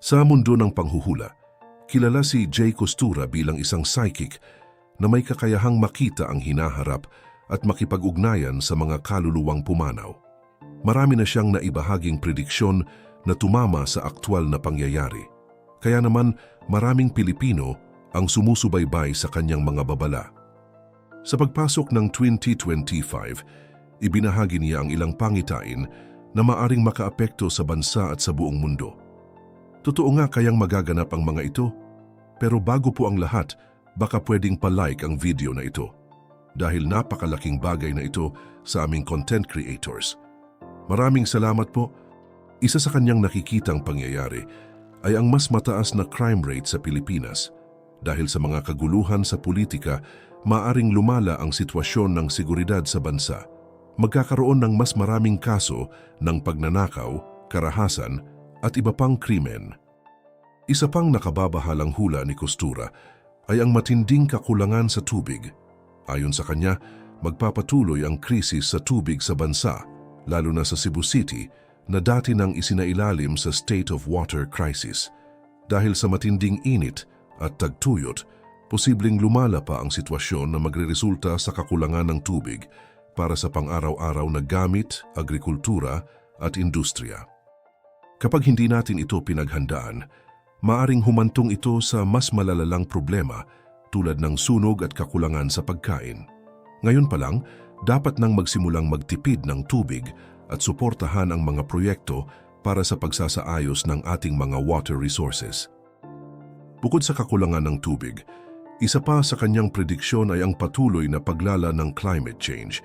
Sa mundo ng panghuhula, kilala si Jay Costura bilang isang psychic na may kakayahang makita ang hinaharap at makipag-ugnayan sa mga kaluluwang pumanaw. Marami na siyang naibahaging prediksyon na tumama sa aktwal na pangyayari. Kaya naman maraming Pilipino ang sumusubaybay sa kanyang mga babala. Sa pagpasok ng 2025, ibinahagi niya ang ilang pangitain na maaring makaapekto sa bansa at sa buong mundo. Totoo nga kayang magaganap ang mga ito, pero bago po ang lahat, baka pwedeng palike ang video na ito dahil napakalaking bagay na ito sa aming content creators. Maraming salamat po. Isa sa kanyang nakikitang pangyayari ay ang mas mataas na crime rate sa Pilipinas. Dahil sa mga kaguluhan sa politika, maaring lumala ang sitwasyon ng seguridad sa bansa. Magkakaroon ng mas maraming kaso ng pagnanakaw, karahasan at iba pang krimen. Isa pang nakababahalang hula ni Kostura ay ang matinding kakulangan sa tubig. Ayon sa kanya, magpapatuloy ang krisis sa tubig sa bansa, lalo na sa Cebu City na dati nang isinailalim sa state of water crisis. Dahil sa matinding init at tagtuyot, posibleng lumala pa ang sitwasyon na magreresulta sa kakulangan ng tubig para sa pang-araw-araw na gamit, agrikultura at industriya. Kapag hindi natin ito pinaghandaan, maaring humantong ito sa mas malalalang problema tulad ng sunog at kakulangan sa pagkain. Ngayon pa lang, dapat nang magsimulang magtipid ng tubig at suportahan ang mga proyekto para sa pagsasaayos ng ating mga water resources. Bukod sa kakulangan ng tubig, isa pa sa kanyang prediksyon ay ang patuloy na paglala ng climate change.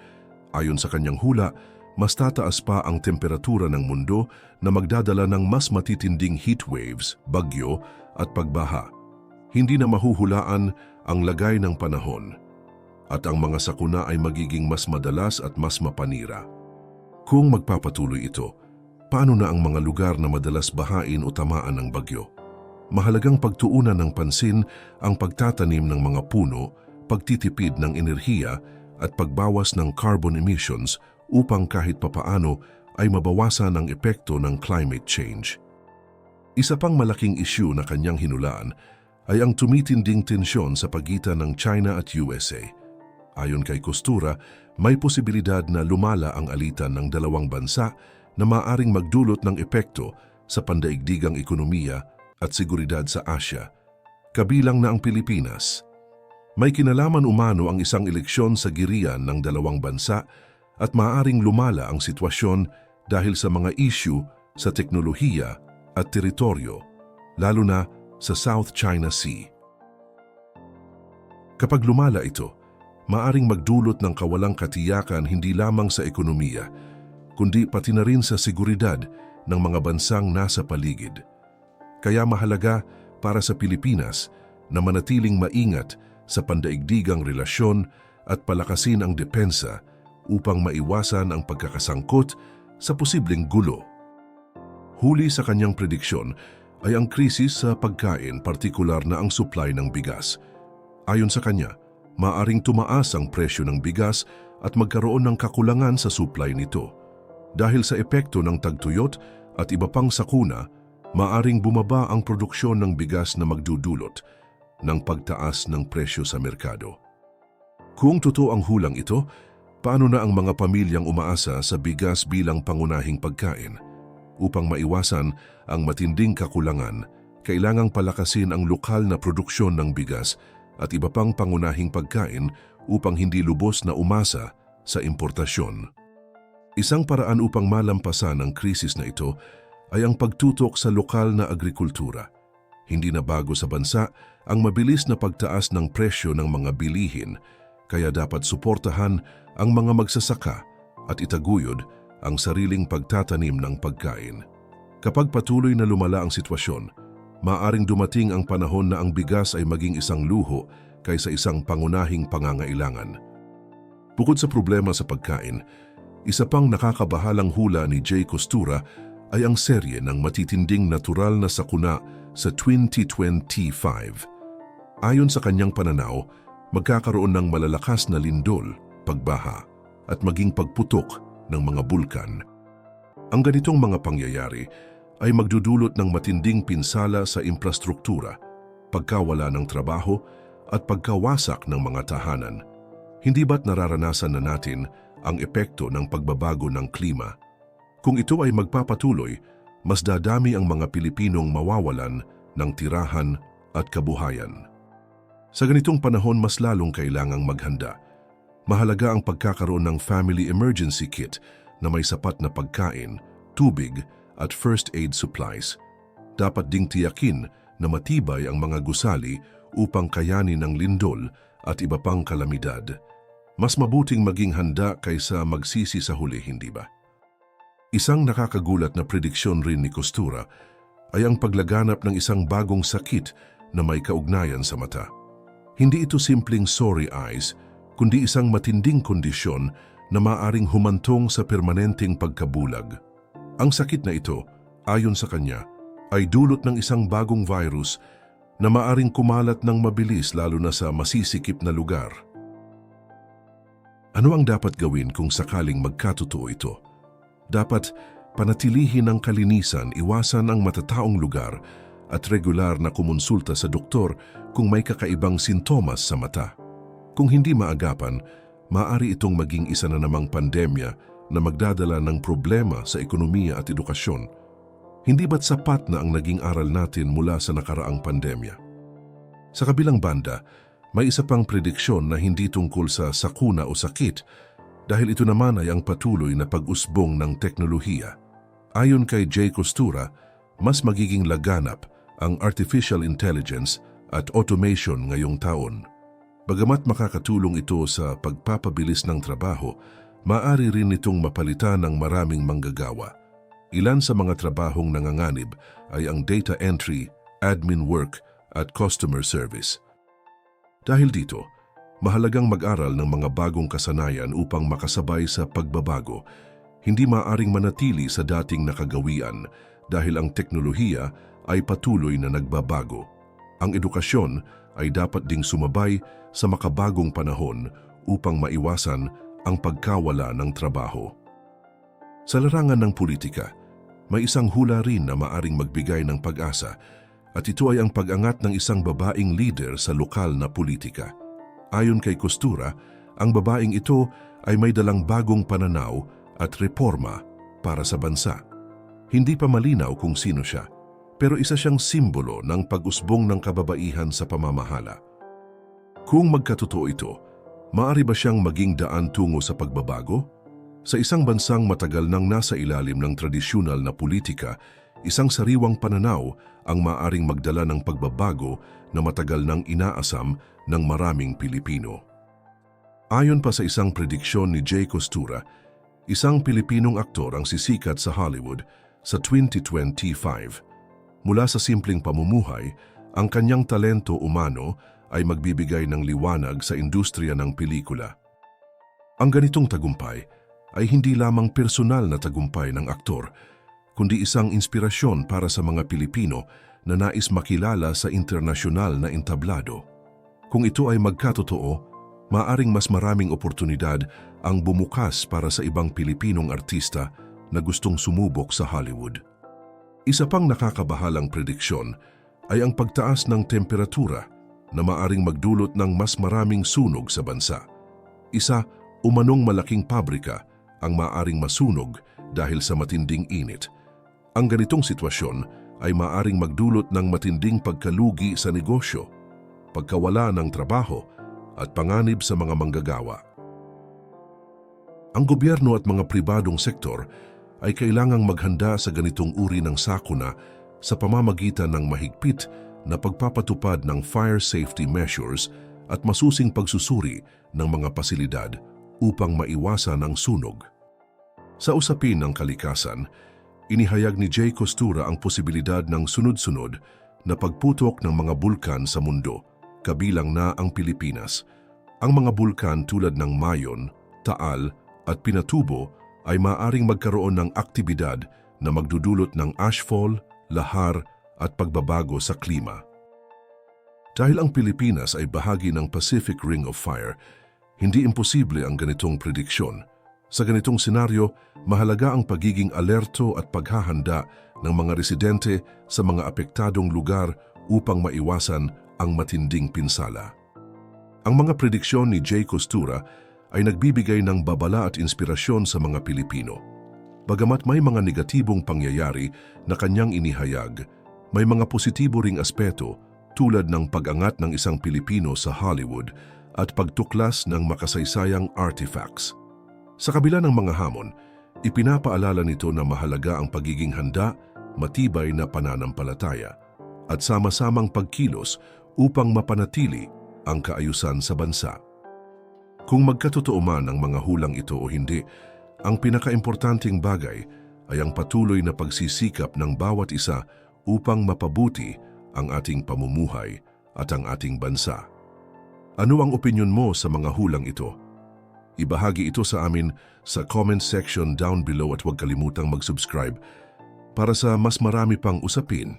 Ayon sa kanyang hula, mas tataas pa ang temperatura ng mundo na magdadala ng mas matitinding heat waves, bagyo at pagbaha. Hindi na mahuhulaan ang lagay ng panahon at ang mga sakuna ay magiging mas madalas at mas mapanira. Kung magpapatuloy ito, paano na ang mga lugar na madalas bahain o tamaan ng bagyo? Mahalagang pagtuunan ng pansin ang pagtatanim ng mga puno, pagtitipid ng enerhiya at pagbawas ng carbon emissions upang kahit papaano ay mabawasan ang epekto ng climate change. Isa pang malaking isyu na kanyang hinulaan ay ang tumitinding tensyon sa pagitan ng China at USA. Ayon kay Kostura, may posibilidad na lumala ang alitan ng dalawang bansa na maaring magdulot ng epekto sa pandaigdigang ekonomiya at seguridad sa Asya, kabilang na ang Pilipinas. May kinalaman umano ang isang eleksyon sa girian ng dalawang bansa at maaring lumala ang sitwasyon dahil sa mga issue sa teknolohiya at teritoryo, lalo na sa South China Sea. Kapag lumala ito, maaring magdulot ng kawalang katiyakan hindi lamang sa ekonomiya, kundi pati na rin sa seguridad ng mga bansang nasa paligid. Kaya mahalaga para sa Pilipinas na manatiling maingat sa pandaigdigang relasyon at palakasin ang depensa upang maiwasan ang pagkakasangkot sa posibleng gulo. Huli sa kanyang prediksyon ay ang krisis sa pagkain partikular na ang supply ng bigas. Ayon sa kanya, maaring tumaas ang presyo ng bigas at magkaroon ng kakulangan sa supply nito. Dahil sa epekto ng tagtuyot at iba pang sakuna, maaring bumaba ang produksyon ng bigas na magdudulot ng pagtaas ng presyo sa merkado. Kung totoo ang hulang ito, paano na ang mga pamilyang umaasa sa bigas bilang pangunahing pagkain? Upang maiwasan ang matinding kakulangan, kailangang palakasin ang lokal na produksyon ng bigas at iba pang pangunahing pagkain upang hindi lubos na umasa sa importasyon. Isang paraan upang malampasan ang krisis na ito ay ang pagtutok sa lokal na agrikultura. Hindi na bago sa bansa ang mabilis na pagtaas ng presyo ng mga bilihin, kaya dapat suportahan ang mga magsasaka at itaguyod ang sariling pagtatanim ng pagkain. Kapag patuloy na lumala ang sitwasyon, maaring dumating ang panahon na ang bigas ay maging isang luho kaysa isang pangunahing pangangailangan. Bukod sa problema sa pagkain, isa pang nakakabahalang hula ni Jay Costura ay ang serye ng matitinding natural na sakuna sa 2025. Ayon sa kanyang pananaw, magkakaroon ng malalakas na lindol, pagbaha at maging pagputok ng mga bulkan. Ang ganitong mga pangyayari ay magdudulot ng matinding pinsala sa infrastruktura, pagkawala ng trabaho at pagkawasak ng mga tahanan. Hindi ba't nararanasan na natin ang epekto ng pagbabago ng klima? Kung ito ay magpapatuloy, mas dadami ang mga Pilipinong mawawalan ng tirahan at kabuhayan. Sa ganitong panahon, mas lalong kailangang maghanda. Mahalaga ang pagkakaroon ng Family Emergency Kit na may sapat na pagkain, tubig at first aid supplies. Dapat ding tiyakin na matibay ang mga gusali upang kayanin ang lindol at iba pang kalamidad. Mas mabuting maging handa kaysa magsisi sa huli, hindi ba? Isang nakakagulat na prediksyon rin ni Costura ay ang paglaganap ng isang bagong sakit na may kaugnayan sa mata. Hindi ito simpleng sorry eyes, kundi isang matinding kondisyon na maaring humantong sa permanenteng pagkabulag. Ang sakit na ito, ayon sa kanya, ay dulot ng isang bagong virus na maaring kumalat ng mabilis lalo na sa masisikip na lugar. Ano ang dapat gawin kung sakaling magkatotoo ito? Dapat panatilihin ang kalinisan, iwasan ang matataong lugar at regular na kumonsulta sa doktor kung may kakaibang sintomas sa mata. Kung hindi maagapan, maaari itong maging isa na namang pandemya na magdadala ng problema sa ekonomiya at edukasyon. Hindi ba't sapat na ang naging aral natin mula sa nakaraang pandemya? Sa kabilang banda, may isa pang prediksyon na hindi tungkol sa sakuna o sakit dahil ito naman ay ang patuloy na pag-usbong ng teknolohiya. Ayon kay Jay Costura, mas magiging laganap ang artificial intelligence at automation ngayong taon. Bagamat makakatulong ito sa pagpapabilis ng trabaho, maaari rin itong mapalitan ng maraming manggagawa. Ilan sa mga trabahong nanganganib ay ang data entry, admin work at customer service. Dahil dito, mahalagang mag-aral ng mga bagong kasanayan upang makasabay sa pagbabago. Hindi maaring manatili sa dating nakagawian dahil ang teknolohiya ay patuloy na nagbabago. Ang edukasyon ay dapat ding sumabay sa makabagong panahon upang maiwasan ang pagkawala ng trabaho. Sa larangan ng politika, may isang hula rin na maaring magbigay ng pag-asa at ito ay ang pag-angat ng isang babaeng leader sa lokal na politika. Ayon kay Costura, ang babaeng ito ay may dalang bagong pananaw at reforma para sa bansa. Hindi pa malinaw kung sino siya, pero isa siyang simbolo ng pag-usbong ng kababaihan sa pamamahala. Kung magkatotoo ito, maari ba siyang maging daan tungo sa pagbabago? Sa isang bansang matagal nang nasa ilalim ng tradisyonal na politika, isang sariwang pananaw ang maaring magdala ng pagbabago na matagal nang inaasam ng maraming Pilipino. Ayon pa sa isang prediksyon ni Jay Costura, isang Pilipinong aktor ang sisikat sa Hollywood sa 2025. Mula sa simpleng pamumuhay, ang kanyang talento umano ay magbibigay ng liwanag sa industriya ng pelikula. Ang ganitong tagumpay ay hindi lamang personal na tagumpay ng aktor, kundi isang inspirasyon para sa mga Pilipino na nais makilala sa internasyonal na entablado. Kung ito ay magkatotoo, maaring mas maraming oportunidad ang bumukas para sa ibang Pilipinong artista na gustong sumubok sa Hollywood. Isa pang nakakabahalang prediksyon ay ang pagtaas ng temperatura na maaring magdulot ng mas maraming sunog sa bansa. Isa, umanong malaking pabrika ang maaring masunog dahil sa matinding init ang ganitong sitwasyon ay maaring magdulot ng matinding pagkalugi sa negosyo, pagkawala ng trabaho at panganib sa mga manggagawa. Ang gobyerno at mga pribadong sektor ay kailangang maghanda sa ganitong uri ng sakuna sa pamamagitan ng mahigpit na pagpapatupad ng fire safety measures at masusing pagsusuri ng mga pasilidad upang maiwasan ang sunog. Sa usapin ng kalikasan, inihayag ni Jay Costura ang posibilidad ng sunod-sunod na pagputok ng mga bulkan sa mundo, kabilang na ang Pilipinas. Ang mga bulkan tulad ng Mayon, Taal at Pinatubo ay maaring magkaroon ng aktibidad na magdudulot ng ashfall, lahar at pagbabago sa klima. Dahil ang Pilipinas ay bahagi ng Pacific Ring of Fire, hindi imposible ang ganitong prediksyon – sa ganitong senaryo, mahalaga ang pagiging alerto at paghahanda ng mga residente sa mga apektadong lugar upang maiwasan ang matinding pinsala. Ang mga prediksyon ni Jay Costura ay nagbibigay ng babala at inspirasyon sa mga Pilipino. Bagamat may mga negatibong pangyayari na kanyang inihayag, may mga positibo ring aspeto tulad ng pag-angat ng isang Pilipino sa Hollywood at pagtuklas ng makasaysayang artifacts. Sa kabila ng mga hamon, ipinapaalala nito na mahalaga ang pagiging handa, matibay na pananampalataya, at sama-samang pagkilos upang mapanatili ang kaayusan sa bansa. Kung magkatotoo man ang mga hulang ito o hindi, ang pinakaimportanteng bagay ay ang patuloy na pagsisikap ng bawat isa upang mapabuti ang ating pamumuhay at ang ating bansa. Ano ang opinyon mo sa mga hulang ito? Ibahagi ito sa amin sa comment section down below at huwag kalimutang mag-subscribe para sa mas marami pang usapin